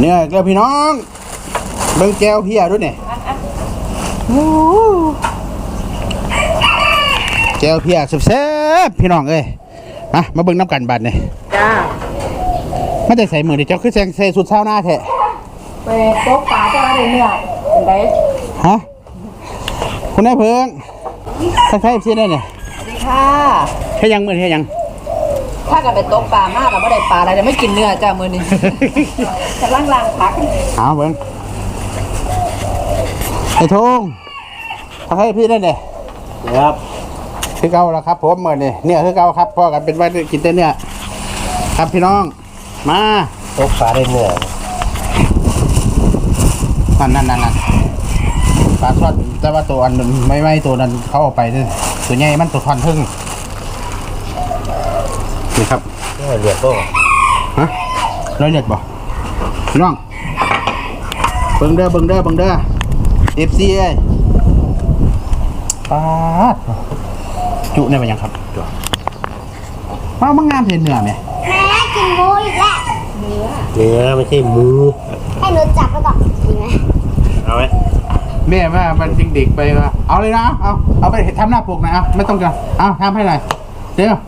เนี่ยอีกแล้วพี่น้องเบิ่งแก้วเพียด้วยเนี่ยโอ้แก้วเพียแซ่บๆพี่น้องเอ้ยมามาเบิ่งน้ำกันบัดเนี่ยจ้าไม่ได้ใส่มือดิเจ้าคือใส่ใส่สุดเช้าหน้าแท้ไปโต๊ะปลาจะมาได้เนื้อเป็นไงฮะคุณนายเพิ่งใครใครซีได้เนี่ยสวัสดีค่ะแค่ยังมือแค่ยัง ถ้ากันไปโต๊ะปลามากกับไม่ได้ปลาอะไรจะไม่กินเนื้อจ้ามือนี้จะล่างล่างๆพักเอาเบิ่งไอ้ทงใครพี่ได้เนี่ยครับคือเก่าแล้วครับผมเมื่อนี่เนี่ยคือเก่าครับพ่อกันเป็นว่ากินแต่เนี่ยครับพี่น้อง มาตกปลาได้เนื้อนั่นนั่นนั่นนั่นปลาทอดแต่ว่าตัวอันนั้นไม่ไม่ตัวนั้นเขาเอาไปนี่ตัวใหญ่มันตัวทอนพึ่งนี่ค รับเนื้อเลือดก็ฮะร้อยเลือดบ่พี่น้องเบิ่งเด้อเบิ่งเด้อเบิ่งเด้อเอฟซีเอ้ยปาดจุเนี่ยเป็นยังครับจุมามังงามเห็นเนื้อไหมแม่กินหมูอีกแล้วเนื้อไม่ใช่หมูให้หนูจับไปก่อนดีไหมเอาไหมแม่ว่ามันเด็กๆไปว่าเอาเลยนะเอาเอาไปทำหน้าปกหน่อยเอาไม่ต้องกันเอาทำให้หน่อยเดี๋ยว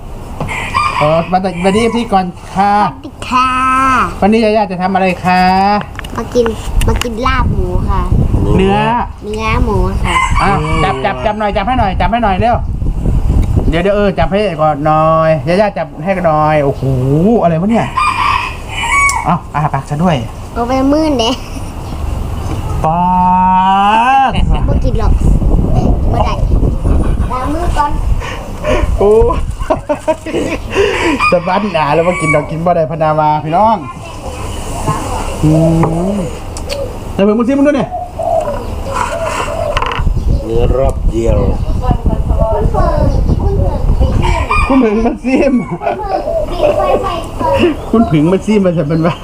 เออมาแต่วันนี้พี่ก่อนค่ะปิดค่ะวันนี้ยาย่าจะทำอะไรคะมากินมากินลาบหมูค่ะ เนื้อเนื้อหมูค่ะ อะจับจับจับหน่อยจับให้หน่อยจับให้หน่อยเร็วเดี๋ยวเดี๋ยวเออจับให้ก่อนหน่อยยาย่าจับให้กันหน่อยโอ้โหอะไรวะเนี่ยเอาอาปากซะด้วยเอาไปมื่นเด้ป๊าดไม่กินหรอกไม่ได้ล้างมือก่อน โอ้สะบันหนาแล้วมากินดอกกินบ่ได้พนาวาพี่น้องอืมแต่เพิ่งมึงซิมึงด้วยเนี่ยเนื้อรอบเดียวคุณเฟิร์นคุณเฟิร์นไปกินคุณผึ่งมันซิมเฟิร์นไฟไฟก่อนคุณผึ่งมันซิมมันจะเป็นว่า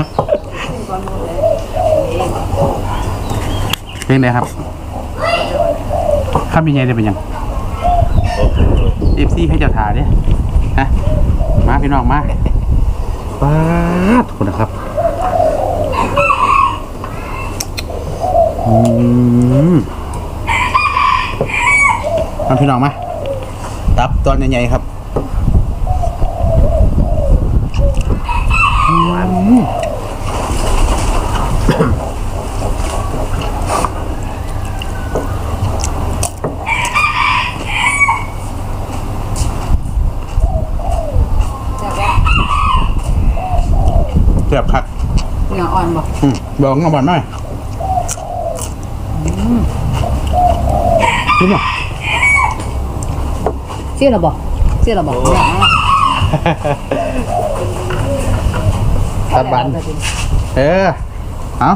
เป็นไงครับข้ามยังไงได้เป็นยัง เอฟซีให้เจ้าถาเนี่ยฮะมาพี่น้องมาป้าดคนนะครับอืมมาพี่น้องมาตับตอนใหญ่ๆครับเสียบคัก เนื้ออ่อนบ่อืมบอกงาบอลหน่อยนี่มั้งเสียหรอบ่เสียหรอบ่ตัดบัน เออ เอา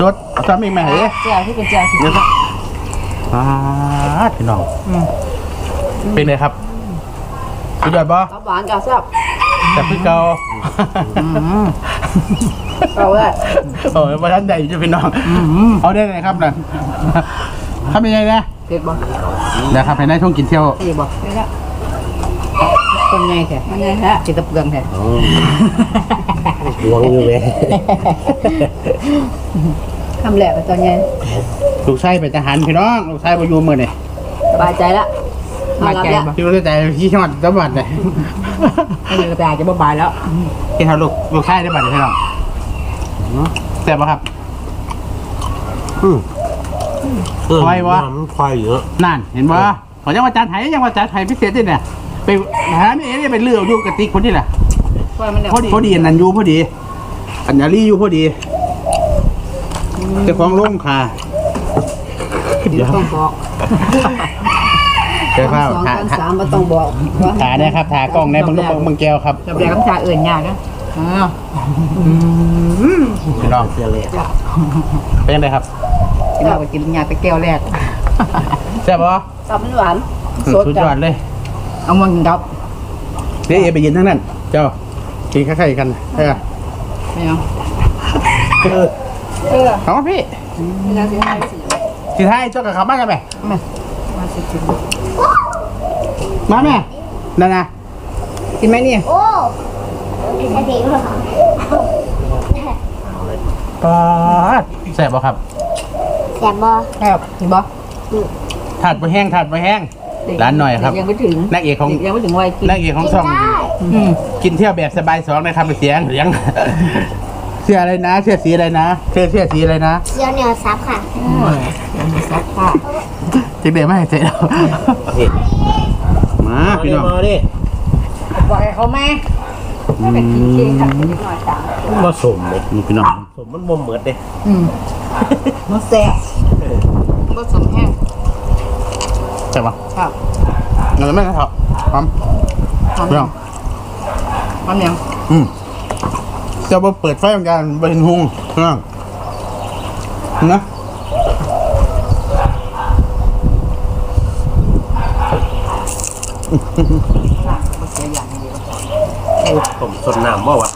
จดจำอีกไหมเฮ้ยเจียวที่เป็นเจียวสีเดี๋ยวนะป้าดพี่น้องเป็นไงครับสุดยอดบ่ตับหวานจ้าแซ่บแต่พี่เกา เอาเลยโอ้ยว่าท่านใหญ่จะพี่น้องเอาได้เลยครับนั่นทำยังไงนะเผ็ดบ่เดี๋ยวครับให้นายช่วงกินเที่ยวเผ็ดบ่นี่ละคนไงแท้มันไงฮะจิตตะเปลืองแท้หวงอยู่ไหมคำแหลกไปตอนไงลูกไส้เป็นทหารพี่น้องลูกไส้ประยูมือเนี่ยสบายใจละมาใจบ่ที่รู้ใจที่จังหวัดจังหวัดเลยไม่มีกระจายจะบ่บายแล้วที่ทำลูกลูกไส้ได้บัตรพี่น้อง แซ่บปะครับ อืมเออไฟวะ น้ำมันควายเยอะ นั่นเห็นปะขอจังหวัดจันทร์ไทยยังว่าจันทร์ไทยพิเศษด้วยเนี่ยไปหาไม่เอ๋เนี่ยไปเลือกอยู่กระติกคนนี้แหละว่ามันเดี๋ยวพอดีพอดีอันนันอยูพอดี อันนาลีอยู่พอดีเจ้าของโรงค่ะเดี๋ยวต้องบอกเจ้าข้าวสองถ่ากันสามมาต้องบอกถ่าเนี่ยครับถ่ากล้องในเบังลูกเบังแก้วครับจะแบกน้ำชาเอื่นยากนะอ้าว พี่น้องเสียเลยเป็นยังไงครับกินเราไปกินยาไปแก้วแรกแซ่บปะตับมันหวานสุดยอดเลย เอามากินกับเดี๋ยวเอไปยืนทั้งนั้น เจ้ากินคล้ายๆกันใช่ไหมไม่เอาเออเออเอามาพี่ไม่น่าเสียดายสิสิท้ายเจ้ากับเขามากันไหมมามาสิกินมาแม่นั่นนะกินไหมเนี่ย โอ้ไอ้เพลงเหรอปาดแซ่บบ่ครับแสบบ่ครับเห็นบ่ถาดบ่แห้งถาดบ่แห้ง ร้านหน่อยครับ ยังไม่ถึงนางเอกของ ยังไม่ถึงวัยกินนางเอกของช่องได้อืมกินเที่ยวแบบสบายสองนะครับเสียงเสียง เสื้ออะไรนะ เสื้อสีอะไรนะ เสื้อเสื้อสีอะไรนะเสียวเหนียวซับค่ะยังมีซักผ้าจิเดไม่ให้เจ๊แล้วนี่มามาพี่ดิน้อง มาดิบอกให้เขาแม่ ไม่เป็นกินเค้กครับนิดหน่อยจ้ามันผสมเลยนี่พี่น้องสมมันบ่เหมือนเด้อืมมันแซ่บผสมแห้งใช่ปะครับเงินไม่ได้เถอะพร้อมหอมพี่น้องหอมยังอืมจะมาเปิดไฟเหมือนกันไปเห็นหุงพี่น้องนะ ผมสดน้ำบ่วะ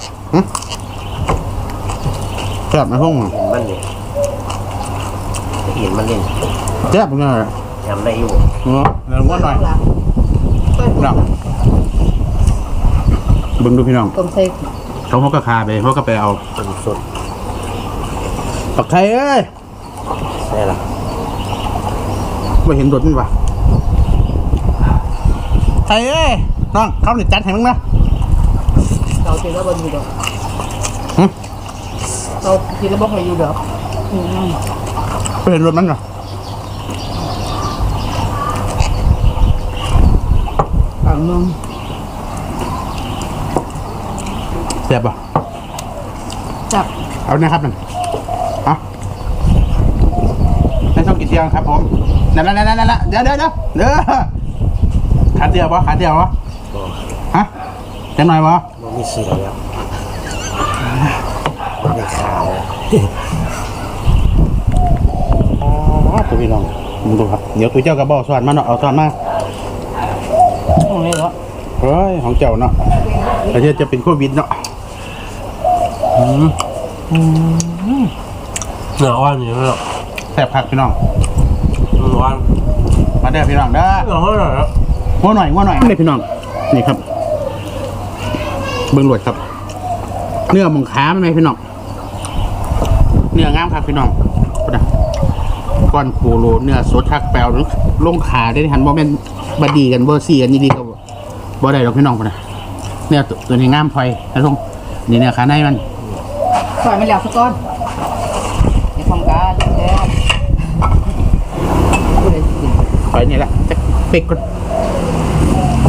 แซ่บไหมพวกมึงเห็นมันนี่เห็นมันเล่นแซ่บเป็นไงทำได้อยู่เนาะเดี๋ยวว่าหน่อยพี่น้องเบิ่งดูพี่น้องต้มเส้นเขาเขาก็คาไปเขาก็ไปเอาสดสดปักไข่เอ้ยได้ละไม่เห็นรถนี่วะไข่เอ้ยน้องเขาเนี่ยจัดให้มึงนะ เรากินแล้วบนอยู่ดอกหึเรากินแล้วบ่เคยอยู่ดอกอืมไม่เห็นรถมันเหรอฝั่งนึงแซ่บป่ะจับเอาเนี่ยครับนั่นเอาในช่องกินเที่ยงครับผมนั่นนั่นนั่นนั่นนั่นเดี๋ยวเดี๋ยวเดี๋ยวเดี๋ยวขาเดียวปะขาเดียวปะบ่ฮะจังหน่อยวะ มันมีเสียแล้วมันได้ขาวตัวพี่น้องมึงดูครับเดี๋ยวตัวเจ้ากระบอกสวนมาเนาะเอาสวนมาตรงนี้เหรอเฮ้ยของเจ้าเนาะประเทศจะเป็นโควิดเนาะอืมเนื้ออ่อนอยู่แล้วแซ่บผักพี่น้องเนื้ออ่อนมาเด้อพี่น้องเด้อเนื้ออ่อนแล้วงัวหน่อยงัวหน่อยเลยพี่น้องนี่ครับ เบิ้งหลวดครับ เนื้อหมองขาไหมพี่น้องเนื้องามครับพี่น้องพูดนะก้อนโคโลเนื้อสดทักแปลวลงขาได้หันบ่แม่นบดีกันบ่ซีกันนี่ดีก็บ่บ่ได้หรอกพี่น้องพูดนะเนื้อตัวตัวนี้งามพลอยนะลุงนี่เนื้อขาในมันปล่อยไม่แล้วสักก้อนในของการแล้วพูดเลยสิพลอยนี่แหละจะเป็กก่อน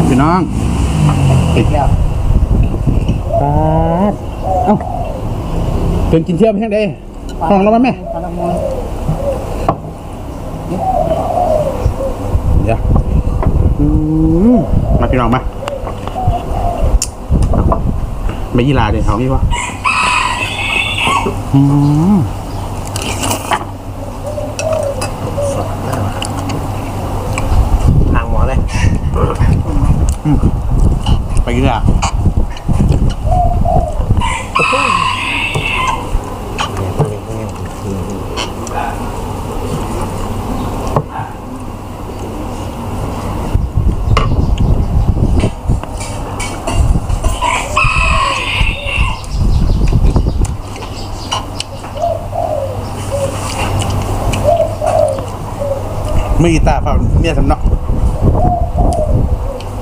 พี่น้องติดแล้ว ปาดเอ้าเกินกินเที่ยวไปแห้งได้ห้องเรามาแม่ปลาละมุนเดี๋ยวอืมมาพี่น้องมาไม่ยีลาเดี๋ยวเอานี่วะอืมสดมากทางหมอเลยไปยีลา ไม่กีตาร์ฟังเมียสำเนาะ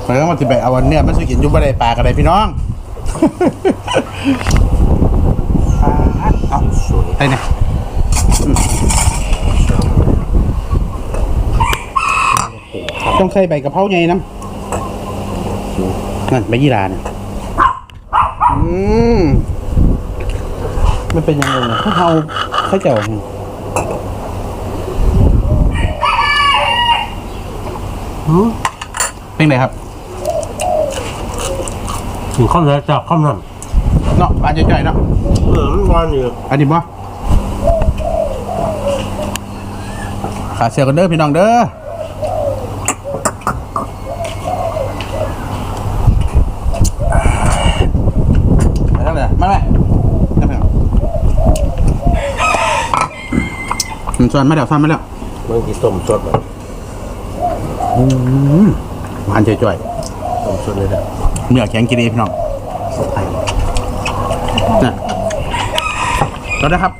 มันก็มาติไปเอาวันเนี่ยมันสุกินยุ่บ่ได้ปากอะไรพี่น้องเอา ไปเนี่ยอืมต้องใส่ใบกะเพราไงน้ำนั่นใบยี่ราเนี่ยอืมมันเป็นยังไงเนี่ยเขาเอาเขาเจ้าเป็นไงครับถึงข้าวแล้วจับข้าวนั่นเนาะอาจจะจ่อยๆเนาะเออมันหวานอยู่อันนี้บ่ ขาเสียกันเด้อพี่น้องเด้อไปทางไหนมาไหมมาไหมอืมซ้อนมาแล้วซ้อนมาแล้วบางทีต้มสดแบบอืมหวานจ่อยๆต้มสดเลยนะเนื้อแข็งกินดีพี่น้องน่ะแล้วนะครับ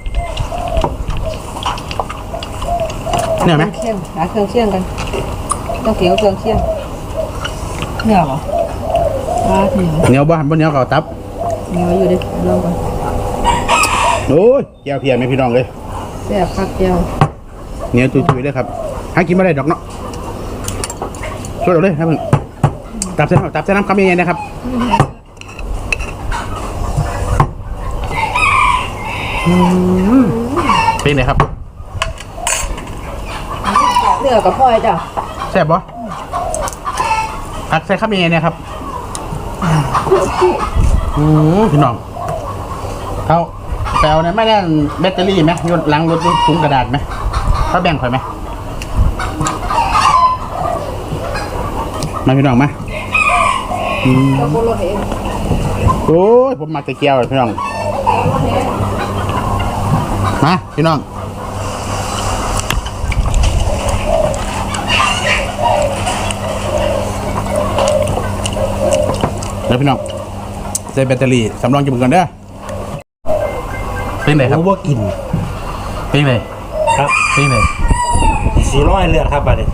นี่ยไหมเครื่องหาเครื่องเคี่ยงกันต้องเกี่ยวเครื่องเคี่ยงเนี่ยเหรอมาถึงเหนียวบ่หันบ่เหนียวเก่าตับเหนียวอยู่ดิลองก่อนโอ้ยแก้วเพียนไหมพี่น้องเลยแซ่บคักเจียวเหนียวตุยๆเลยครับหากินไม่ได้ดอกเนาะช่วยเราเลยนะเพิ่งตับเส้นตับเส้นน้ำคำใหญ่ๆนะครับอืมเป็นไงครับเนื้อกับพ่อยจ้ะแซ่บบ่ผักใส่คำใหญ่ๆเนี่ยครับอืมพี่น้องเขาแปลวเนี่ยไม่ได้แบตเตอรี่ไหมยนล้างรถถุงกระดาษไหมเขาแบ่งข่อยไหมมาพี่น้องมาอืมโอ้ยผมมาตะเกียวเลยพี่น้อง มาพี่น้อง เดี๋ยวพี่น้องใส่แบตเตอรี่สำรองจมูกก่อนเด้อเป็นไงครับรู้ว่ากินเป็นไงครับเป็นไงสีร้อยเลือดครับบัดนี้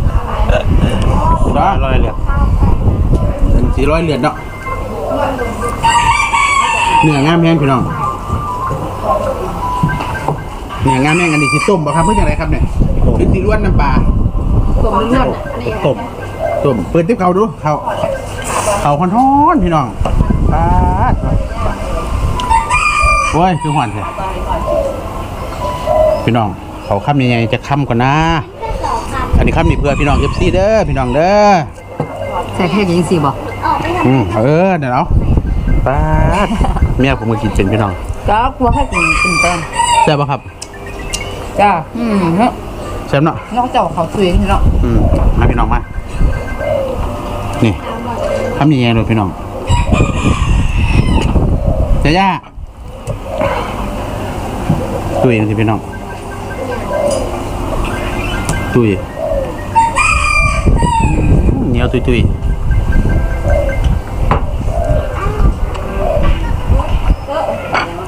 ร้อยร้อยเลือดสี่ร้อยเหรียญเนาะเนื้องามแห้งพี่น้องเนื้องามแห้งอันนี้คือต้มบ่ครับเพื่ออะไรครับเนี่ยเป็นสีล้วนน้ำปลาต้มเลือดน่ะนี่ต้มต้มเปิดติ๊บเขาดูเขา เขาคอนท้อนพี่น้องปาดโอ้ย คือหวานเถอะพี่น้อง เขาค้ำยังไงจะค้ำก่อนนะ อันนี้ค้ำนี่เพื่อพี่น้องเอฟซีเด้อ พี่น้องเด้อ ใส่แค่ยิงสี่บ่อืมเออ เดี๋ยวเนาะปาดเมียผมมากินเป็นพี่น้องจ้ากลัวแค่กินกินเติมแซ่บปะครับ จ้า อืมเนาะแซ่บเนาะนอกจากเขาตุยเนาะ อืมมาพี่น้องมา นี่ ทำยังไงเลยพี่น้องจ้าย่าตุยสิพี่น้องตุยเหนียวตุยตุย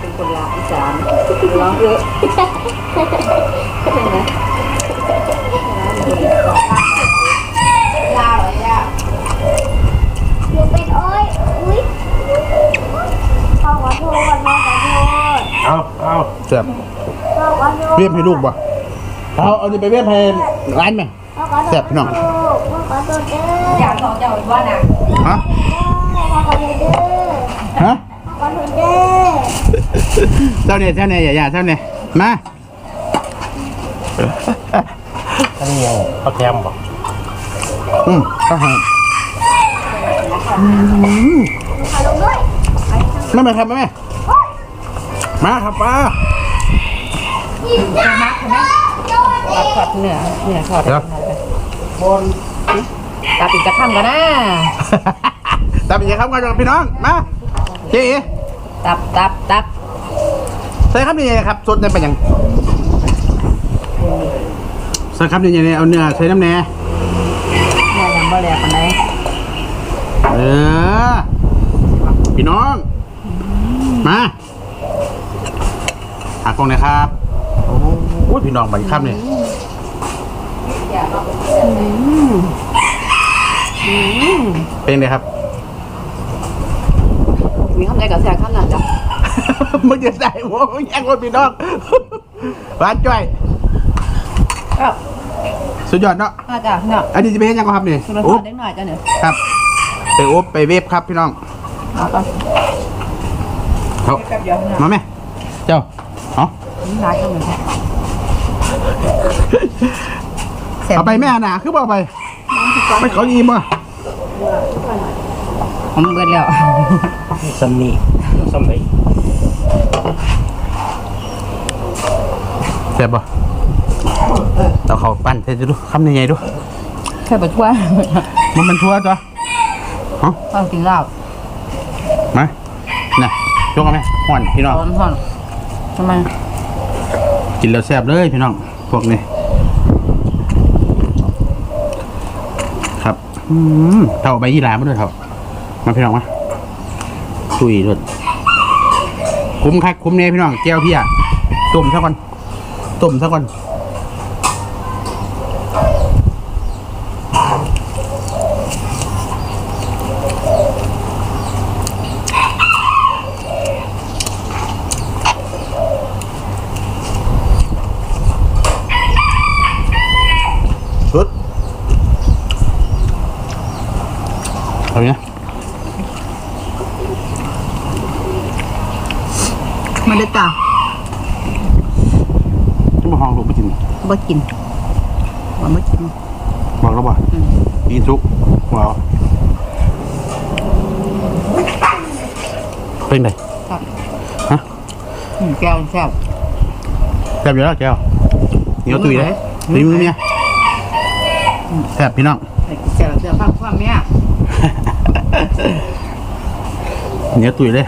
เป็นคนลาวอีสานร้องเยอะลาวเลยอะ หนูเป็นโอ้ยอุ้ยพ่อขอโทษพ่อขอโทษ เอาเอา แซ่บพ่อขอโทษเวียมให้ลูกบ่เอาเอานี่ไปเวียมให้ร้านไหมพ่อขอโทษแซ่บพี่น้องพ่อขอโทษเด้ออยากของเจ้าอีกว่าน่ะฮะพ่อขอโทษเด้อฮะพ่อขอโทษเด้อเจ้าเนี่ยเจ้าเนี่ยอย่าอย่าเจ้าเนี่ยมาอันนี้ยังข้าวแคมบอกอืมข้าวหอมขอลงด้วยไม่มาครับแม่มาครับป้า ยิ้มจ้าโดนเองทอดเนื้อเนื้อทอดเดี๋ยว บนตับอีกจะข้ามกันนะตับอีกครับก่อนพี่น้อง มาเจ๊ตับตับตับใส่ครับนี่ครับสดเนี่ยเป็นยังใส่ครับนี่เนี่ยเอาเนื้อใส่น้ำแหน่เนื้อยังบ่แลปานใดเออ พี่น้อง มาหากล้องหน่อยครับโอ้ยพี่น้องบันครับเนี่ยเป็นไงครับมีคำใดกับแซ่บคำนั้นจ้ะมึงจะใส่หัวมึงแย่งรถพี่น้องหวานจ้อยก็สุดยอดเนาะมาจ้ะเนาะอันนี้จะเป็นยังไงครับนี่สุดยอโอ๊ดบเล็กหน่อยจ้ะเนี่ยครับไปโอ๊บไปเวฟครับพี่น้องเอาก่อนเขาแป๊บเดียวเนาะมาไหมเจ้าเอาหลายคำเหมือนกันแซ่บ เอาไปแม่หนาคือบอกไปไม่เขาอิ่มอะผมเบิดแล้วซัมนี่ซัมไหนแซ่บป่ะเราเขาปั้นเธอจะดูคำยังไงดูแค่บดทั่วมันมันทั่วตัวเอ๋อต้องกินเหล้ามาน่ะยกเอาไหมห่อนพี่น้องร้อนร้อนทำไมกินแล้วแซ่บเลยพี่น้อง พวกนี้ครับเต่าใบยี่หร่ามาด้วยเท่ามาพี่น้องมาคุยด้วยคุ้มคักคุ้มเน่พี่น้องแก้วพี่อะต้มซะก่อนต้มซะก่อน ห้องลูก ไม่กินบ่กินบ่ไม่กินบอกแล้วบ่อืมกินทุกว้าวเป็นไงครับฮะอืมแก้วแซ่บ แซ่บอยู่แล้วแก้วเหนียวตุยเลยตีมือเนี่ยแซ่บพี่น้อง ไอ้กูแก้วเสื้อผ้าความเนี้ยเหนียวตุยเลย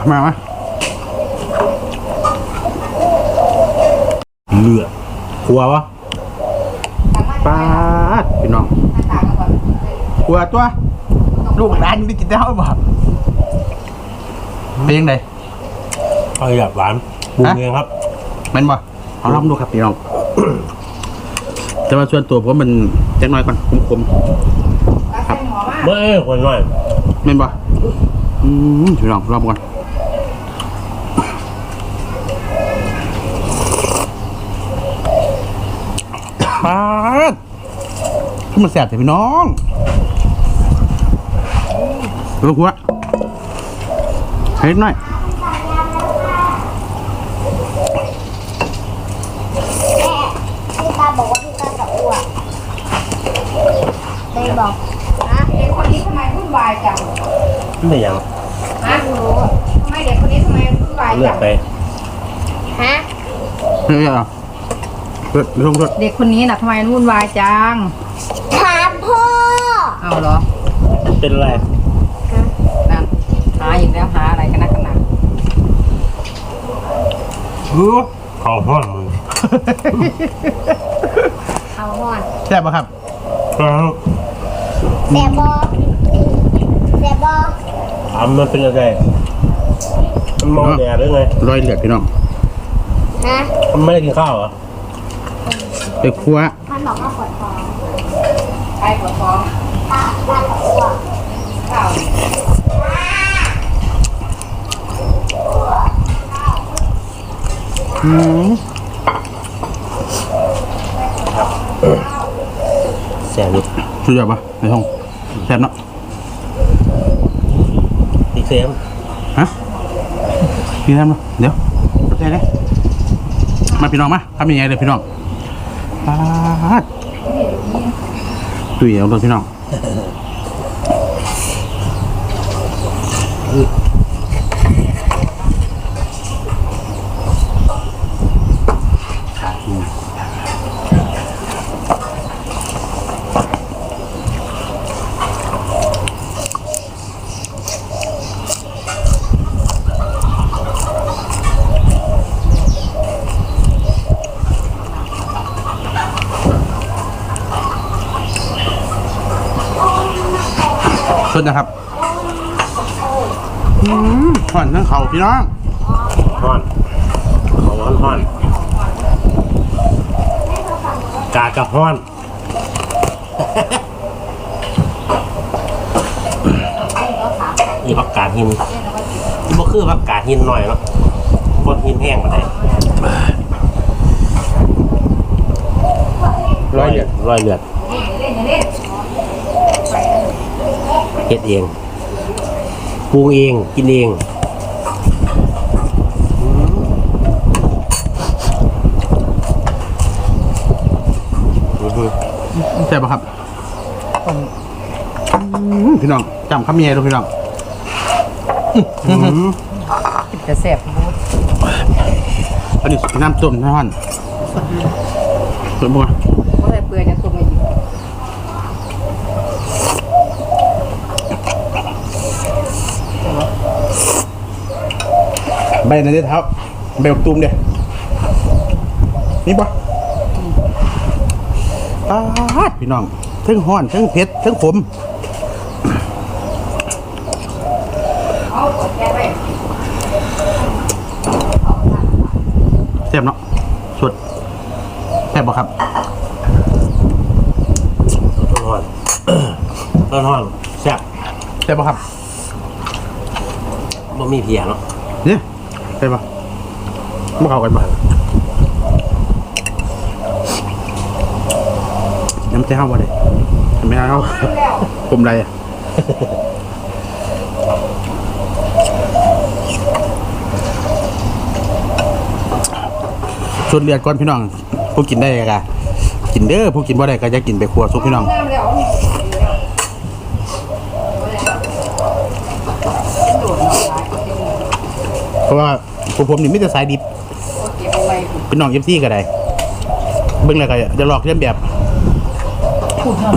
มามามาเลือดกลัววะป้าดพี่น้องกลัวตัว ลูกร้านยังได้กินได้บ่เป็นยังไงเอาหยาบหวานปรุงฮะเองครับแมันบ่เอาลองดูครับพี่น้องแต่ว่าส่วนตัวผมมันจักหน่อยก่อนคมเมื่อคนน้อยๆแม่นบ่อืมพี่น้องรอบก่อน ป้าดขึ้นมาแสบแต่พี่น้องรู้หัวเฮ็ดหน่อยพี่ตาบอกว่าพี่ตาจะอ้วกเลยบอกนะเด็กคนนี้ทำไมวุ่นวายจังไม่ยังฮะทำไมเด็กคนนี้ทำไมวุ่นวายเลือจักงไปฮะ เฮ้ยเอา เฮ้ยลงโทษเด็กคนนี้น่ะทำไมวุ่นวายจังถามพ่อเอาเหรอเป็นไรนั่นหาอีกแล้วหาอะไรกันนักกันหนาของห้อนมือเอาห่อนแซ่บปะครับครับแซ่บอแซ่บอทำมันเป็นยังไงมันมองแดดหรือไงรอยเลือดพี่น้องฮะมันไม่ได้กินข้าวเหรอ ไปครัวมันบอกว่าปวดท้องไปหัวท้องตาตาจะอ้วกข้าวอืมแสบอยู่สุดยอดปะในห้องแซ่บเนาะอีกเซมฮะพี่แซ่บเนาะเดี๋ยวได้เลยมาพี่น้องมาทำยังไงเลยพี่น้องปาดตุยเอาตัวพี่น้อง สุดนะครับอืมห่อนทั้งเขาพี่น้องห้อนของห้อนห้อนกากับห้อนนี่ผักกาดหินบ่คือผักกาดหินหน่อยเนาะบดหินแห้งมาได้ร้อยเลือดร้อยเลือด เฮ็ดเองปรุงเองกินเองแซ่บปะครับอืมพี่น้องจำคำยังไงดูพี่น้องจะแซ่บบูดอันนี้น้ำต้มนะฮอนต้มบัวเพราะอะไรเปื่อยจะตุ่มมาอีก ใบในเท้เท้าใบบักตูมเด้นี่ปะปาดพี่น้องทั้งห้อนทั้งเผ็ดทั้งขมเอาแก้ไปแซ่บเนาะสดแซ่บบ่ครับร้อนร้อนร้อนแซ่บแซ่บบ่ครับบ่มีเพียเนาะเนี่ย แซ่บบ่บ่เข้ากันบ่น้ำเต้าบ่ได้ไม่เอาผมไรอะชวนเรียนก่อนพี่น้องผู้กินได้ก็กินเด้อผู้กินบ่ได้ก็จะกินไปครัวซุปพี่น้องน้ำแล้วเพราะว่า ผู้ผมนี่ไมแต่ได้สายดิบเก็บเอาไว้เป็นน้องเอฟซีก็ได้เบิ่งแล้วก็จะลอกเลียนแบบพูดเถอะ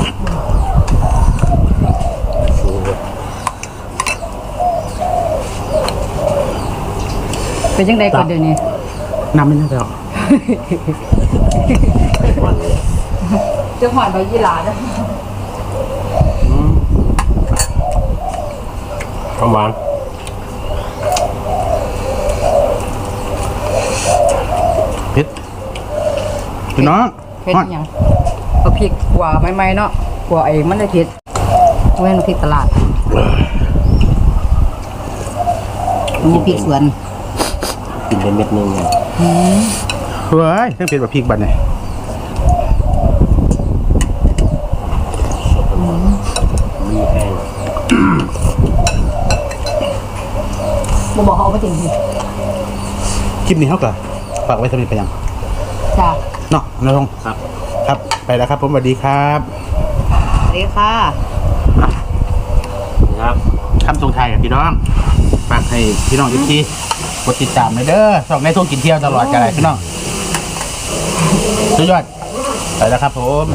เป็นยังไงก่อนเดี๋ยวนี้น้ำไม่น่าจะออกมันเลยเจ้าหอนใบยี่หลาเด้อความหวาน เผ็ด พี่น้องเผ็ดหยังเอาพริกกว่าใหม่ๆเนาะกว่าไอ้มันได้เผ็ดเว้นพริกตลาดมีพริกสวนกินเป็นเม็ดหนึงเนี่ยเฮ้ยเครื่องเผ็ดแบบพริกบัดเนี่ยมีแห้งบ่บอกเขาเอาไปจริงคลิปนี้เขาก็ฝากไว้สำหรับไปยังๆจ้า เนาะนรงค์ครับ ครับไปแล้วครับ ผมสวัสดีครับสวัสดีค่ะครับคำทรงไทายกับพี่น้องฝากให้พี่น้องอีกทีกดติดตามเลยเด้อส่องในทุ่งกินเที่ยวตลอดกันเลยพี่น้องสุดยอดไปแล้วครับผม